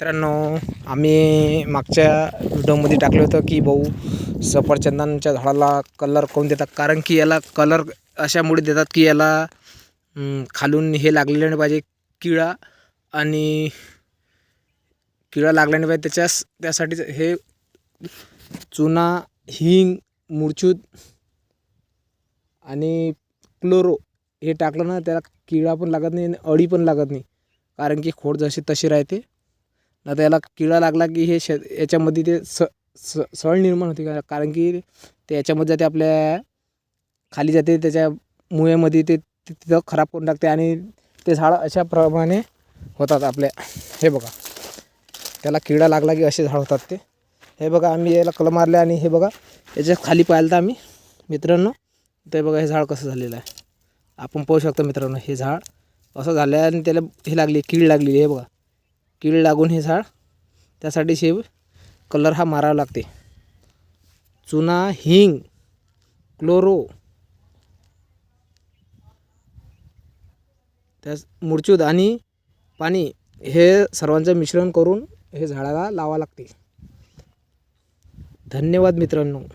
मित्रांनो आम्ही मागच्या व्हिडिओमध्ये टाकलं होतं की भाऊ सफरचंदांच्या झाडाला कलर करून देतात. कारण की याला कलर अशामुळे देतात की याला खालून हे लागलेलं नाही पाहिजे किळा आणि किळा लागला नाही पाहिजे. त्याच्यास त्यासाठीच हे चुना हिंग मुरचूद आणि क्लोरो हे टाकलं ना त्याला किळा पण लागत नाही आणि अळी पण लागत नाही. कारण की खोड जशी तशी राहते. आता याला किडा लागला की हे शे याच्यामध्ये ते स स सळ निर्माण होते. का कारण की ते याच्यामध्ये जाते आपल्या खाली जाते त्याच्या मुळ्यामध्ये ते तिथं खराब करून टाकते आणि ते झाड अशा प्रमाणे होतात आपल्या. हे बघा. त्याला किडा लागला की असे झाड होतात ते. हे बघा आम्ही याला कलम मारले आणि हे बघा याच्या खाली पाहिलं तर आम्ही. मित्रांनो ते बघा हे झाड कसं झालेलं आहे. आपण पाहू शकतो मित्रांनो हे झाड असं झालं आहे आणि त्याला हे लागली कीड लागलेली हे बघा. कीड लागून हे झाड त्यासाठी शेव कलर हा मारावा लागते. चुना हिंग क्लोरो त्यास मुरचूद आणि पाणी हे सर्वांचं मिश्रण करून हे झाडाला लावा लागते. धन्यवाद मित्रांनो.